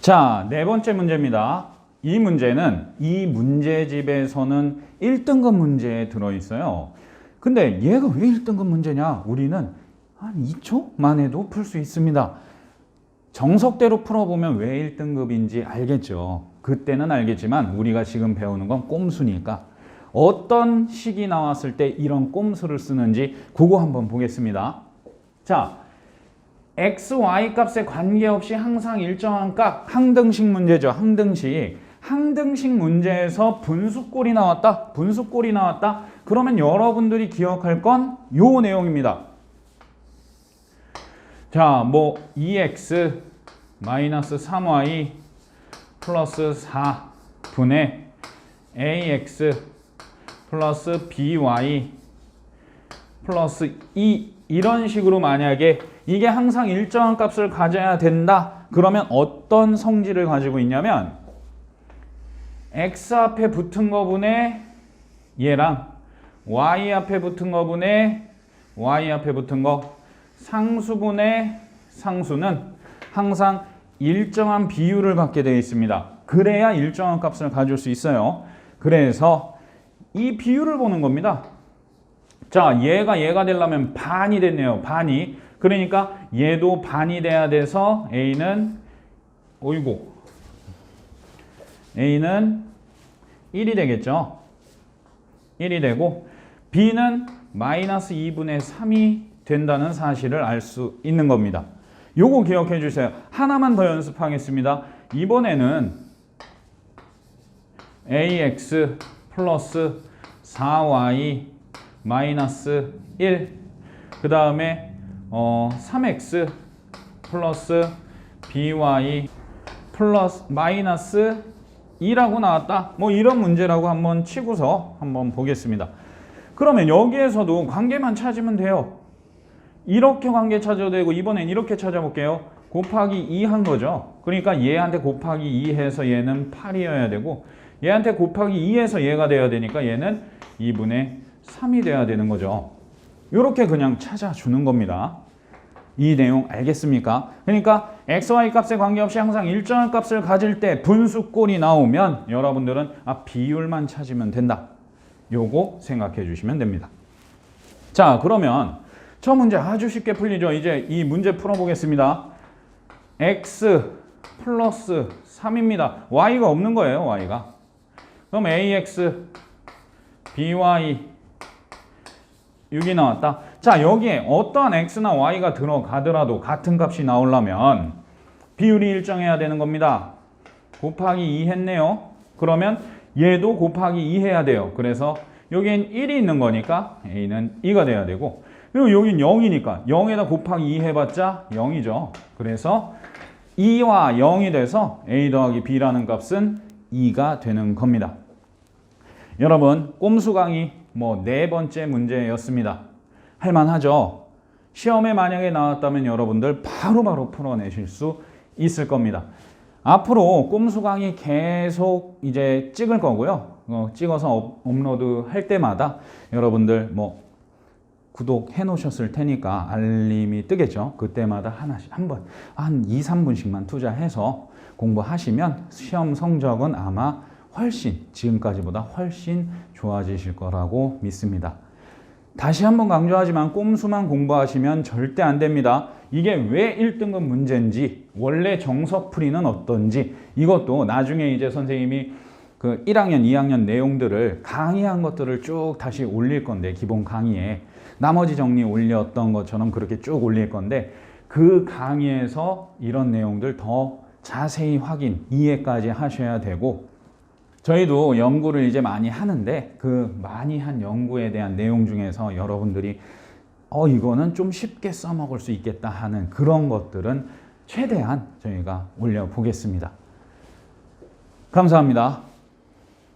자, 네 번째 문제입니다. 이 문제는 이 문제집에서는 1등급 문제에 들어있어요. 근데 얘가 왜 1등급 문제냐? 우리는 한 2초만 해도 풀 수 있습니다. 정석대로 풀어보면 왜 1등급인지 알겠죠. 그때는 알겠지만 우리가 지금 배우는 건 꼼수니까 어떤 식이 나왔을 때 이런 꼼수를 쓰는지 그거 한번 보겠습니다. 자, x, y 값에 관계없이 항상 일정한 값 항등식 문제죠. 항등식. 항등식 문제에서 분수꼴이 나왔다. 분수꼴이 나왔다. 그러면 여러분들이 기억할 건 요 내용입니다. 자, 뭐 2x 마이너스 3y 플러스 4분의 ax 플러스 by 플러스 2 이런 식으로 만약에 이게 항상 일정한 값을 가져야 된다. 그러면 어떤 성질을 가지고 있냐면 x 앞에 붙은 거분의 얘랑 y 앞에 붙은 거분의 y 앞에 붙은 거 상수분의 상수는 항상 일정한 비율을 갖게 되어 있습니다. 그래야 일정한 값을 가질 수 있어요. 그래서 이 비율을 보는 겁니다. 자, 얘가 얘가 되려면 반이 됐네요. 반이. 그러니까 얘도 반이 돼야 돼서 A는 어이고 A는 1이 되겠죠. 1이 되고 B는 마이너스 2분의 3이 된다는 사실을 알 수 있는 겁니다. 요거 기억해 주세요. 하나만 더 연습하겠습니다. 이번에는 ax 플러스 4y 마이너스 1. 그 다음에 어, 3x 플러스 by 플러스 마이너스 2라고 나왔다. 뭐 이런 문제라고 한번 치고서 한번 보겠습니다. 그러면 여기에서도 관계만 찾으면 돼요. 이렇게 관계 찾아도 되고 이번엔 이렇게 찾아볼게요. 곱하기 2 한 거죠. 그러니까 얘한테 곱하기 2 해서 얘는 8이어야 되고 얘한테 곱하기 2 해서 얘가 돼야 되니까 얘는 2분의 3이 돼야 되는 거죠. 이렇게 그냥 찾아주는 겁니다. 이 내용 알겠습니까? 그러니까 x, y 값에 관계없이 항상 일정한 값을 가질 때 분수꼴이 나오면 여러분들은 아 비율만 찾으면 된다. 요거 생각해 주시면 됩니다. 자, 그러면 저 문제 아주 쉽게 풀리죠. 이제 이 문제 풀어보겠습니다. x 플러스 3입니다. y가 없는 거예요. y가. 그럼 ax by 6이 나왔다. 자, 여기에 어떠한 x나 y가 들어가더라도 같은 값이 나오려면 비율이 일정해야 되는 겁니다. 곱하기 2 했네요. 그러면 얘도 곱하기 2 해야 돼요. 그래서 여기엔 1이 있는 거니까 a는 2가 돼야 되고 그리고 여긴 0이니까 0에다 곱하기 2 해봤자 0이죠. 그래서 2와 0이 돼서 a 더하기 b라는 값은 2가 되는 겁니다. 여러분 꼼수 강의 뭐 네 번째 문제였습니다. 할만하죠? 시험에 만약에 나왔다면 여러분들 바로바로 바로 풀어내실 수 있을 겁니다. 앞으로 꼼수 강의 계속 이제 찍을 거고요. 어, 찍어서 업, 업로드 할 때마다 여러분들 뭐 구독해 놓으셨을 테니까 알림이 뜨겠죠. 그때마다 하나씩 한 번, 한 2, 3분씩만 투자해서 공부하시면 시험 성적은 아마 훨씬 지금까지보다 훨씬 좋아지실 거라고 믿습니다. 다시 한번 강조하지만 꼼수만 공부하시면 절대 안 됩니다. 이게 왜 1등급 문제인지, 원래 정석풀이는 어떤지, 이것도 나중에 이제 선생님이 그 1학년, 2학년 내용들을 강의한 것들을 쭉 다시 올릴 건데, 기본 강의에. 나머지 정리 올렸던 것처럼 그렇게 쭉 올릴 건데, 그 강의에서 이런 내용들 더 자세히 확인, 이해까지 하셔야 되고, 저희도 연구를 이제 많이 하는데 그 많이 한 연구에 대한 내용 중에서 여러분들이 어 이거는 좀 쉽게 써먹을 수 있겠다 하는 그런 것들은 최대한 저희가 올려 보겠습니다. 감사합니다.